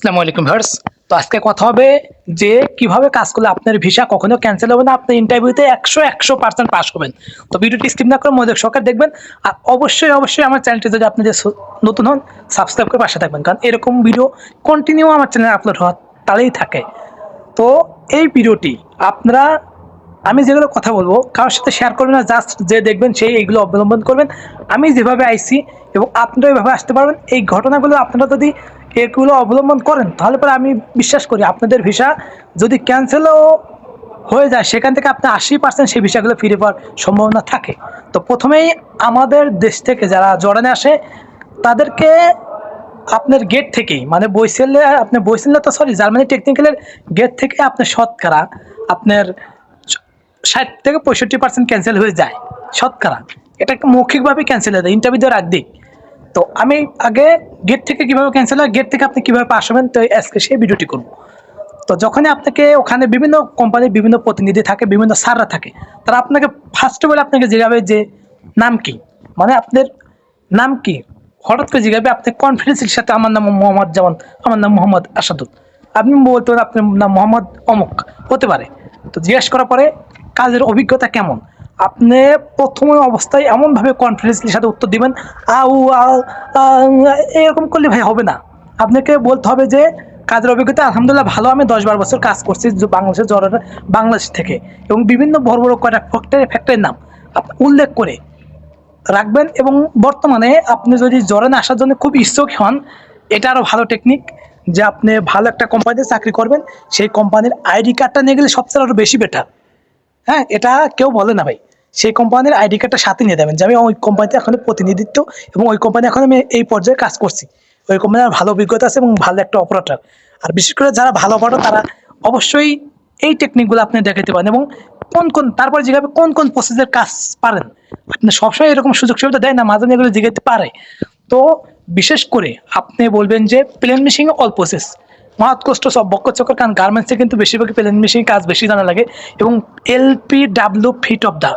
আসসালামু আলাইকুম ভার্স তো আজকে কথা হবে যে কীভাবে কাজ করলে আপনার ভিসা কখনো ক্যান্সেল হবে না, আপনি ইন্টারভিউতে একশো একশো পার্সেন্ট পাস করবেন তো ভিডিওটি স্কিপ না করে মনোযোগ সরকার দেখবেন। আর অবশ্যই অবশ্যই আমার চ্যানেলটি যদি আপনি যে নতুন হন সাবস্ক্রাইব করে পাশে থাকবেন। কারণ এরকম ভিডিও কন্টিনিউ আমার চ্যানেলে আপলোড হওয়া তাহলেই থাকে। তো এই ভিডিওটি আপনারা, আমি যেগুলো কথা বলব, কারোর সাথে শেয়ার করবেন না জাস্ট যে দেখবেন সেই এইগুলো অবলম্বন করবেন। আমি যেভাবে আইছি এবং আপনারা এভাবে আসতে পারবেন। এই ঘটনাগুলো আপনারা যদি এগুলো অবলম্বন করেন, তাহলে পরে আমি বিশ্বাস করি আপনাদের ভিসা যদি ক্যান্সেলও হয়ে যায়, সেখান থেকে আপনি আশি পার্সেন্ট সেই ভিসাগুলো ফিরে পাওয়ার সম্ভাবনা থাকে। তো প্রথমেই আমাদের দেশ থেকে যারা জর্ডানে আসে, তাদেরকে আপনার গেট থেকেই মানে বইসেলে আপনার বইসেলে তো সরি জার্মানি টেকনিক্যালের গেট থেকে আপনার শতকরা আপনার ষাট থেকে পঁয়ষট্টি পার্সেন্ট ক্যান্সেল হয়ে যায়, শতকরা। এটা মৌখিকভাবে ক্যান্সেল হয়ে যায় ইন্টারভিউ দেওয়ার আগ দিক। তো আমি আগে গেট থেকে কীভাবে ক্যান্সেল হয় গেট থেকে আপনি কীভাবে পাস হবেন, তো আজকে সেই ভিডিওটি করব। তো যখনই আপনাকে ওখানে বিভিন্ন কোম্পানির বিভিন্ন প্রতিনিধি থাকে, বিভিন্ন স্যাররা থাকে, তারা আপনাকে ফার্স্ট অফ অল আপনাকে জিজ্ঞাবে যে নাম কি। মানে আপনার নাম কি? হঠাৎ করে জিজ্ঞাবে আপনি কনফিডেন্সের সাথে আমার নাম মোহাম্মদ যেমন, আমার নাম মোহাম্মদ আসাদুল। আপনি বলতে পারেন, আপনার নাম মোহাম্মদ অমুক। হতে পারে। তো জিজ্ঞেস করার পরে কাজের অভিজ্ঞতা কেমন? আপনি প্রথম অবস্থায় এমনভাবে কনফিডেন্সের সাথে উত্তর দিবেন, আউ এরকম করলে ভাই হবে না। আপনাকে বলতে হবে যে, কাজের অভিজ্ঞতা আলহামদুলিল্লাহ ভালো, আমি দশ বারো বছর কাজ করছি বাংলাদেশের জ্বরের বাংলাদেশ থেকে। এবং বিভিন্ন বড় বড় কয়েকটা ফ্যাক্টরি ফ্যাক্টরির নাম উল্লেখ করে রাখবেন এবং বর্তমানে আপনি যদি জরেন আসার জন্য খুব ইচ্ছুক হন, এটা আরও ভালো টেকনিক যে আপনি ভালো একটা কোম্পানিতে চাকরি করবেন, সেই কোম্পানির আইডি কার্ডটা নিয়ে গেলে সবচেয়ে আরও বেশি বেটার হ্যাঁ এটা কেউ বলে না ভাই। সেই কোম্পানির আইডি কার্ডটা সাথে নিয়ে দেবেন যে আমি ওই কোম্পানিতে এখন প্রতিনিধিত্ব এবং ওই কোম্পানি এখন আমি এই পর্যায়ে কাজ করছি। ওই কোম্পানির ভালো অভিজ্ঞতা আছে এবং ভালো একটা অপারেটর আর বিশেষ করে যারা ভালো অপারেটর তারা অবশ্যই এই টেকনিকগুলো আপনি দেখাতে পারেন এবং কোন কোন, তারপর জিজ্ঞাবে কোন কোন প্রসেসের কাজ পারেন, আপনি সবসময় এরকম সুযোগ সুবিধা দেয় না, মাঝে এগুলো জিজ্ঞাতে পারে। তো বিশেষ করে আপনি বলবেন যে প্লেন মেশিং অল প্রসেস মহাত কষ্ট, সব বক্ক চক্কর কারণ গার্মেন্টসে কিন্তু বেশিরভাগ প্লেন মেশিন কাজ বেশি জানা লাগে এবং LP W fit of the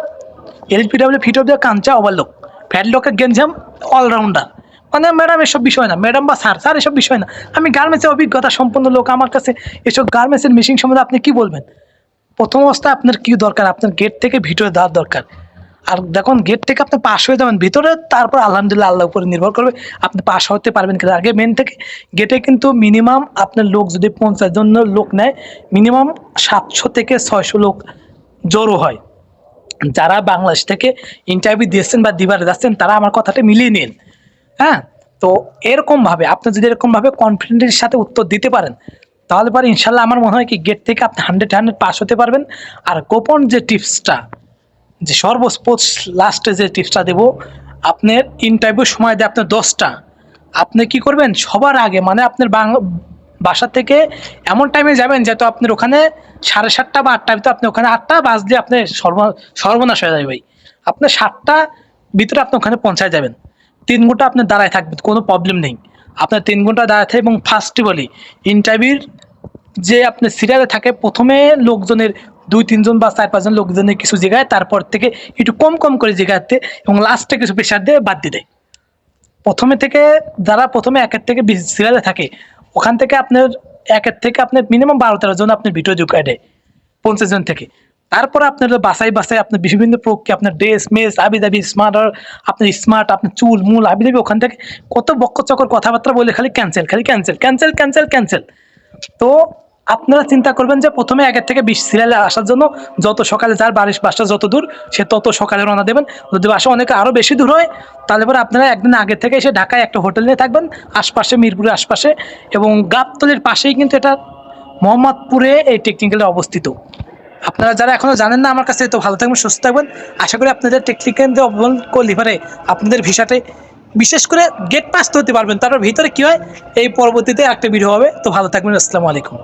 LP W fit of the Kancha overlock ফ্যাটলকের গেঞ্জাম অলরাউন্ডার মানে ম্যাডাম এসব বিষয় না। ম্যাডাম বা স্যার স্যার এসব বিষয় না। আমি গার্মেন্টসের অভিজ্ঞতা সম্পন্ন লোক। আমার কাছে এসব গার্মেন্টসের মেশিন সম্বন্ধে আপনি কি বলবেন? প্রথম অবস্থায় আপনার কি দরকার? আপনার গেট থেকে ভিতরে দেওয়ার দরকার। আর দেখুন গেট থেকে আপনি পাশ হয়ে যাবেন ভিতরে, তারপর আলহামদুলিল্লাহ আল্লাহ উপরে নির্ভর করবে। আপনি পাশ হতে পারবেন কিনা? আগে মেন থেকে গেটে কিন্তু মিনিমাম আপনার লোক যদি পঞ্চাশ জন লোক নেয় মিনিমাম সাতশো থেকে ছয়শো লোক জড়ো হয়। যারা বাংলাদেশ থেকে ইন্টারভিউ দিয়েছেন বা দিবার যাচ্ছেন, তারা আমার কথাটা মিলিয়ে নিন। হ্যাঁ? তো এরকমভাবে, আপনি যদি এরকমভাবে কনফিডেন্টের সাথে উত্তর দিতে পারেন, তাহলে পরে ইনশাল্লাহ আমার মনে হয় কি গেট থেকে আপনি হান্ড্রেড হান্ড্রেড পাস হতে পারবেন। আর গোপন যে টিপসটা যে সর্বস্পোর্টস লাস্টে যে টিপসটা দেবো, আপনার ইন্টারভিউ সময় দেয় আপনার দশটা। আপনি কি করবেন? সবার আগে মানে আপনার বাংলা বাসা থেকে এমন টাইমে যাবেন যেহেতু আপনার ওখানে সাড়ে সাতটা বা আটটা ভিতরে আপনি ওখানে আটটা বাজলে আপনি সর্ব, সর্বনাশ হয়ে যাবে ভাই। আপনার সাতটা ভিতরে আপনি ওখানে পৌঁছায় যাবেন। তিন ঘণ্টা আপনি দাঁড়ায় থাকবেন, কোনো প্রবলেম নেই। আপনার তিন ঘণ্টা থাকে এবং ফার্স্টে বলি ইন্টারভিউর যে আপনার সিরিয়ালে থাকে, প্রথমে লোকজনের দুই, তিনজন বা চার, পাঁচজন লোকজনের কিছু জায়গায় তারপর থেকে একটু কম কম করে জায়গাতে এবং লাস্টে কিছু প্রেশার দিয়ে বাদ দিয়ে দেয়। প্রথমে থেকে, যারা প্রথমে একের থেকে সিরিয়ালে থাকে ওখান থেকে আপনার একের থেকে আপনার মিনিমাম বারো তেরো জন আপনার ভিডিও যোগ দেয় পঞ্চাশ জন থেকে। তারপর আপনার বাসাই বাসাই আপনার বিভিন্ন প্রক্রিয়া, আপনার ড্রেস মেস আবি দাবি স্মার্ট আপনার স্মার্ট আপনার চুল, মূল আবি দাবি ওখান থেকে কত বক্ষ কথাবার্তা বলে খালি ক্যান্সেল খালি ক্যান্সেল ক্যান্সেল ক্যান্সেল ক্যান্সেল তো আপনারা চিন্তা করবেন যে প্রথমে একের থেকে বিশ সিরিয়ালে আসার জন্য যত সকালে যার বাড়ির বাসটা যত দূর, সে তত সকালে রওনা দেবেন। যদি বাসা অনেকে আরও বেশি দূর হয়, তাহলে পরে আপনারা একদিন আগে থেকে এসে ঢাকায় একটা হোটেল নিয়ে থাকবেন, আশপাশে মিরপুরের আশপাশে এবং গাবতলির পাশেই কিন্তু এটা মোহাম্মদপুরে এই টেকনিক্যালে অবস্থিত। আপনারা যারা এখনও জানেন না, আমার কাছে তো ভালো থাকবেন, সুস্থ থাকবেন। আশা করি আপনাদের টেকনিক্যাল অবলম্বন করলে পারে আপনাদের ভিসাতে বিশেষ করে গেট পাস হতে পারবেন। তারপর ভিতরে কী হয়, এই পরবর্তীতে একটা ভিডিও হবে। তো ভালো থাকবেন, আসসালামু আলাইকুম।